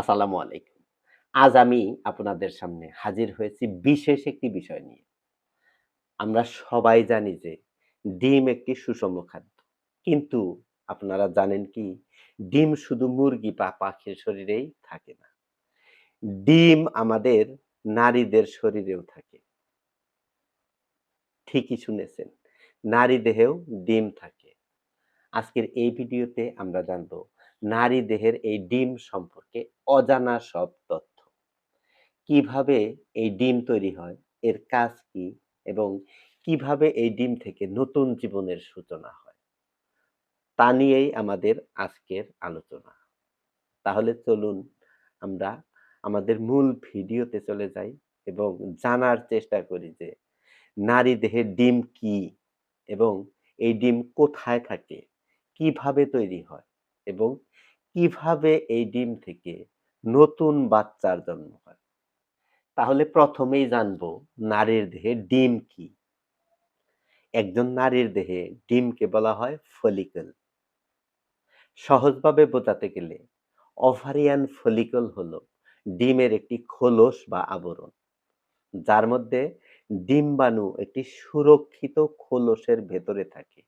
আসসালামু আলাইকুম। আজ আমি আপনাদের সামনে হাজির হয়েছি বিশেষ একটি বিষয় নিয়ে। আমরা সবাই জানি যে ডিম একটি সুষম খাদ্য। কিন্তু আপনারা জানেন কি, ডিম শুধু মুরগি বা পাখির শরীরেই থাকে না। ডিম আমাদের নারীদের শরীরেও থাকে। ঠিকই শুনেছেন, নারী দেহেও ডিম থাকে। আজকের এই ভিডিওতে আমরা জানব নারী দেহের এই ডিম সম্পর্কে অজানা সব তথ্য। কীভাবে এই ডিম তৈরি হয়, এর কাজ কি এবং কীভাবে এই ডিম থেকে নতুন জীবনের সূচনা হয়, তা নিয়েই আমাদের আজকের আলোচনা। তাহলে চলুন আমরা আমাদের মূল ভিডিওতে চলে যাই এবং জানার চেষ্টা করি যে নারী দেহের ডিম কি এবং এই ডিম কোথায় থাকে, কীভাবে তৈরি হয় এবং কীভাবে এই ডিম থেকে নতুন বাচ্চার জন্ম হয়? তাহলে প্রথমেই জানব নারীর দেহে ডিম কি? একজন নারীর দেহে ডিমকে বলা হয় ফলিকল সহজভাবে বোঝাতে গেলে অভারিয়ান ফলিকল হলো ডিমের একটি খোলস বা আবরণ, যার মধ্যে ডিম্বাণু একটি সুরক্ষিত খোলসের ভেতরে থাকে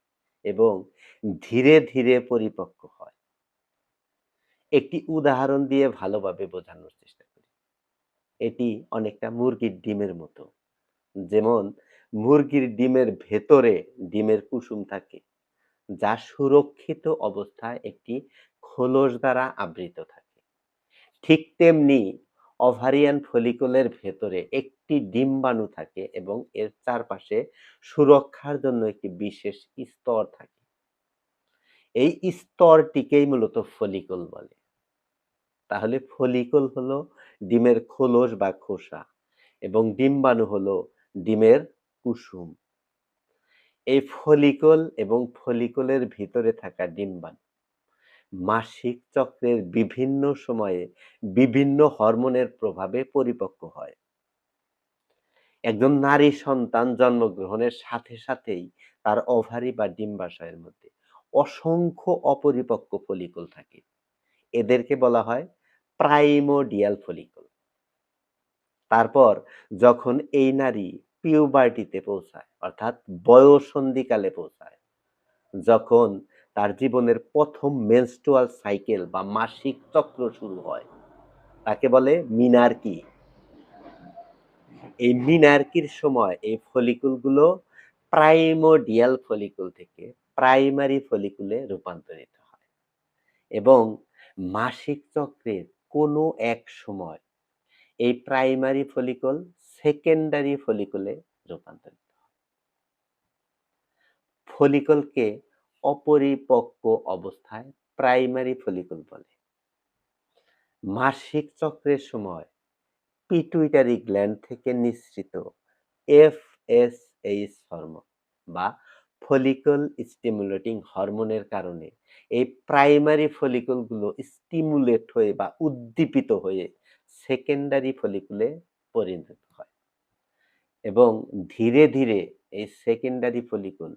এবং ধীরে ধীরে পরিপক্ক হয়। একটি উদাহরণ দিয়ে ভালোভাবে বোঝানোর চেষ্টা করি। এটি অনেকটা মুরগির ডিমের মতো। যেমন, মুরগির ডিমের ভেতরে ডিমের কুসুম থাকে, যা সুরক্ষিত অবস্থায় একটি খোলস দ্বারা আবৃত থাকে। ঠিক তেমনি অভারিয়ান ফলিকলের ভেতরে একটি ডিম্বাণু থাকে এবং এর চারপাশে সুরক্ষার জন্য একটি বিশেষ স্তর থাকে। এই স্তরটিকেই মূলত ফলিকল বলে। তাহলে ফলিকল হলো ডিমের খোলস বা খোসা এবং ডিম্বাণু হলো ডিমের কুসুম। এই ফলিকল এবং ফলিকলের ভিতরে থাকা ডিম্বাণু মাসিক চক্রের বিভিন্ন সময়ে বিভিন্ন হরমোনের প্রভাবে পরিপক্ক হয়। একজন নারী সন্তান জন্মগ্রহণের সাথে সাথেই তার ওভারি বা ডিম্বাশয়ের মধ্যে অসংখ্য অপরিপক্ক ফলিকল থাকে। এদেরকে বলা হয় প্রাইমোডিয়াল ফলিকল তারপর যখন এই নারী পিউবার্টিতে পৌঁছায়, অর্থাৎ বয়সন্ধিকালে পৌঁছায়, যখন তার জীবনের প্রথম মেনস্ট্রুয়াল সাইকেল বা মাসিক চক্র শুরু হয়, তাকে বলে মিনারকি। এই মিনারকির সময় এই ফলিকুলগুলো প্রাইমোডিয়াল ফলিকুল থেকে প্রাইমারি ফলিকুলে রূপান্তরিত হয় এবং মাসিক চক্রের কোনো এক সময় এই প্রাইমারি ফলিকল সেকেন্ডারি ফলিকুলে রূপান্তরিত ফলিকলকে অপরিপক্ক অবস্থায় প্রাইমারি ফলিকল বলে। মাসিক চক্রের সময় পিটুইটারি গ্ল্যান্ড থেকে নিঃসৃত এফ এস এইচ হরমোন বা ফলিকল স্টিমুলেটিং হরমোনের কারণে এই প্রাইমারি ফলিকলগুলো স্টিমুলেট হয়ে বা উদ্দীপিত হয়ে সেকেন্ডারি ফলিকুলে পরিণত হয়। এবং ধীরে ধীরে এই secondary follicle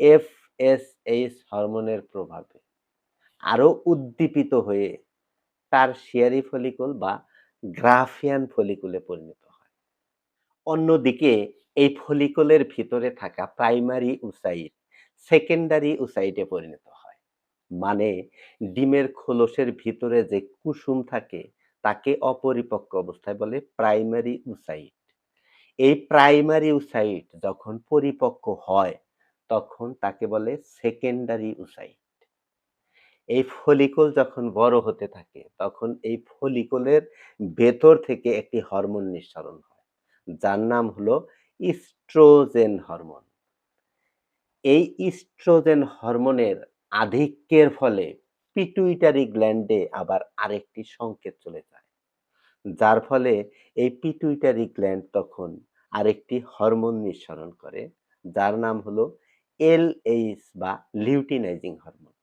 F S H হরমোনের প্রভাবে আরও উদ্দীপিত হয়ে তার শিয়ারি ফলিকুল বা গ্রাফিয়ান ফলিকুলে পরিণত হয়। অন্যদিকে এই ফলিকলের ভিতরে থাকা প্রাইমারি উসাইট সেকেন্ডারি উসাইটে পরিণত হয়। মানে ডিমের খোলসের ভিতরে যে কুসুম থাকে, তাকে অপরিপক্ক অবস্থায় বলে প্রাইমারি উসাইট এই প্রাইমারি উসাইট যখন পরিপক্ক হয়, তখন তাকে বলে সেকেন্ডারি উসাইট এই ফলিকল যখন বড় হতে থাকে, তখন এই ফলিকলের ভেতর থেকে একটি হরমোন নিঃসরণ হয়, যার নাম হলো ইস্ট্রোজেন হরমোন। এই ইস্ট্রোজেন হরমোনের আধিক্যের ফলে পিটুইটারি গ্ল্যান্ডে আবার আরেকটি সংকেত চলে যায়। যার ফলে এই পিটুইটারি গ্ল্যান্ড তখন আরেকটি হরমোন নিঃসরণ করে, যার নাম হলো এল এইচ বা লিউটিনাইজিং হরমোন।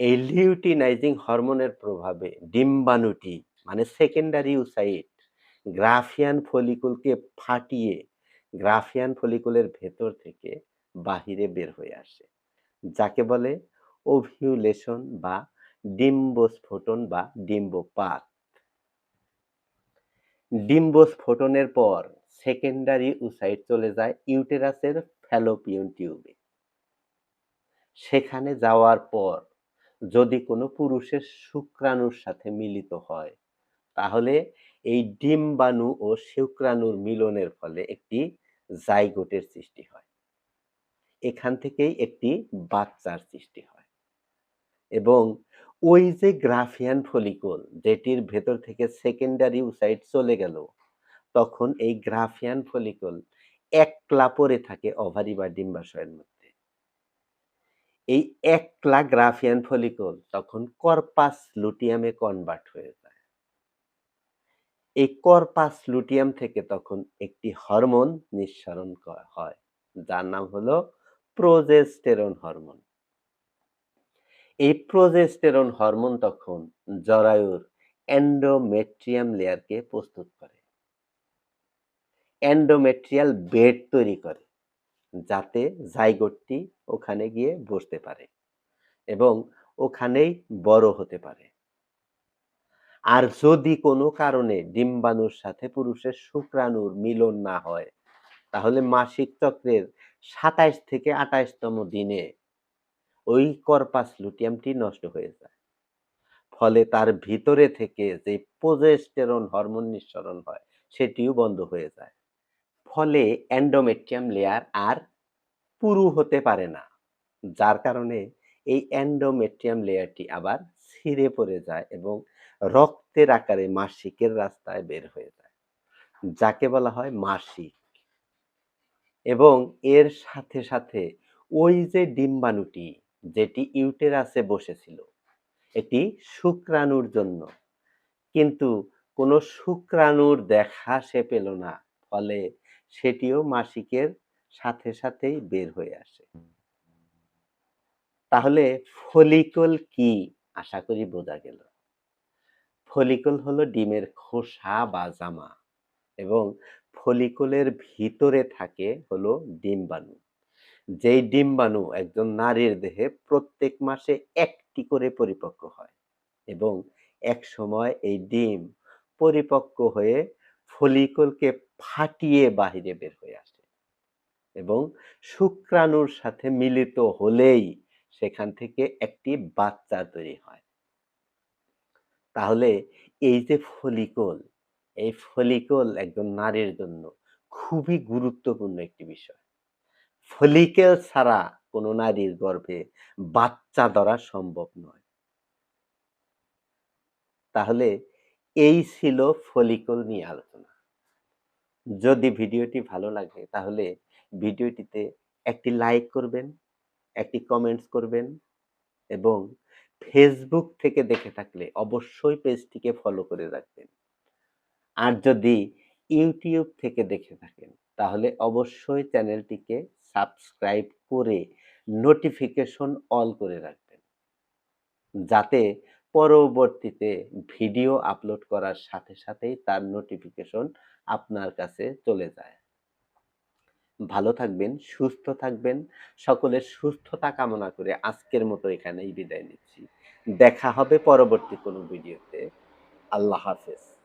এই লিউটিনাইজিং হরমোনের প্রভাবে ডিম্বাণুটি মানে সেকেন্ডারি উসাইট গ্রাফিয়ান ফলিকুলকে ফাটিয়ে গ্রাফিয়ান ফলিকুলের ভেতর থেকে বাহিরে বের হয়ে আসে, যাকে বলে ওভিউলেশন বা ডিম্বস্ফোটন বা ডিম্বপাত। ডিম্বস্ফোটনের পর সেকেন্ডারি উসাইট চলে যায় ইউটেরাসের ফ্যালোপিয়ন টিউবে। সেখানে যাওয়ার পর যদি কোনো পুরুষের শুক্রাণুর সাথে মিলিত হয়, তাহলে এই ডিম্বাণু ও শুক্রাণুর মিলনের ফলে একটি জাইগোটের সৃষ্টি হয়। এখান থেকেই একটি বাচ্চার সৃষ্টি হয়। এবং ওই যে গ্রাফিয়ান ফলিকল, যেটির ভেতর থেকে সেকেন্ডারি উসাইট চলে গেল, তখন এই গ্রাফিয়ান ফলিকল একলা পরে থাকে অভারি বা ডিম্বাশয়ের মধ্যে। এই একলা গ্রাফিয়ান ফলিকল তখন কর্পাস লুটিয়ামে কনভার্ট হয়ে যায়। এই কর্পাস লুটিয়াম থেকে তখন একটি হরমোন নিঃসরণ হয়, যার নাম হলো প্রোজেস্টেরন হরমোন এই প্রোজেস্টেরন হরমোন তখন জরায়ুর এন্ডোমেট্রিয়াম লেয়ারকে প্রস্তুত করে। এন্ডোমেট্রিয়াল বেড তৈরি করে, যাতে জাইগোটটি ওখানে গিয়ে বসতে পারে এবং ওখানেই বড় হতে পারে। আর যদি কোনো কারণে ডিম্বাণুর সাথে পুরুষের শুক্রাণুর মিলন না হয়, তাহলে মাসিক চক্রের সাতাইশ থেকে আঠাইশতম দিনে ওই কর্পাস লুটিয়ামটি নষ্ট হয়ে যায়। ফলে তার ভিতরে থেকে যে প্রোজেস্টেরন হরমোন নিঃসরণ হয়, সেটিও বন্ধ হয়ে যায়। ফলে অ্যান্ডোমেট্রিয়াম লেয়ার আর পুরু হতে পারে না, যার কারণে এই অ্যান্ডোমেট্রিয়াম লেয়ারটি আবার ছিঁড়ে পড়ে যায় এবং রক্তের আকারে মাসিকের রাস্তায় বের হয়ে যায়। যাকে বলা হয় মাসিক। এবং এর সাথে সাথে ওই যে ডিম্বাণুটি, যেটি ইউটেরাসে বসেছিল, এটি শুক্রাণুর জন্য। কিন্তু কোনো শুক্রাণুর দেখা সে পেল না, ফলে সেটিও মাসিকের সাথে সাথেই বের হয়ে আসে। তাহলে ফলিকল কি? আশা করি বোঝা গেল। ফলিকল হলো ডিমের খোসা বা জামা এবং ফলিকলের ভিতরে থাকে হলো ডিম্বাণু যেই ডিম্বাণু একজন নারীর দেহে প্রত্যেক মাসে একটি করে পরিপক্ক হয় এবং এক সময় এই ডিম পরিপক্ক হয়ে ফলিকলকে ফাটিয়ে বাহিরে বের হয়ে আসে এবং শুক্রাণুর সাথে মিলিত হলেই সেখান থেকে একটি বাচ্চা তৈরি হয়। তাহলে এই যে ফলিকল এই ফলিকল একজন নারীর জন্য খুবই গুরুত্বপূর্ণ একটি বিষয়। ফলিকেল ছাড়া কোনো নারীর গর্ভে বাচ্চা ধরা সম্ভব নয়। তাহলে এই ছিল ফলিকল নিয়ে আলোচনা। যদি ভিডিওটি ভালো লাগে তাহলে ভিডিওটিতে একটি লাইক করবেন, একটি কমেন্টস করবেন এবং ফেসবুক থেকে দেখে থাকলে অবশ্যই পেজটিকে ফলো করে রাখবেন। আর যদি ইউটিউব থেকে দেখে থাকেন, তাহলে অবশ্যই চ্যানেলটিকে সাবস্ক্রাইব করে নোটিফিকেশন অল করে রাখবেন। যাতে পরবর্তীতে ভিডিও আপলোড করার সাথে সাথেই তার নোটিফিকেশন আপনার কাছে চলে যায়। ভালো থাকবেন, সুস্থ থাকবেন। সকলের সুস্থতা কামনা করে আজকের মতো এখানেই বিদায় নিচ্ছি। দেখা হবে পরবর্তী কোনো ভিডিওতে। আল্লাহ হাফেজ।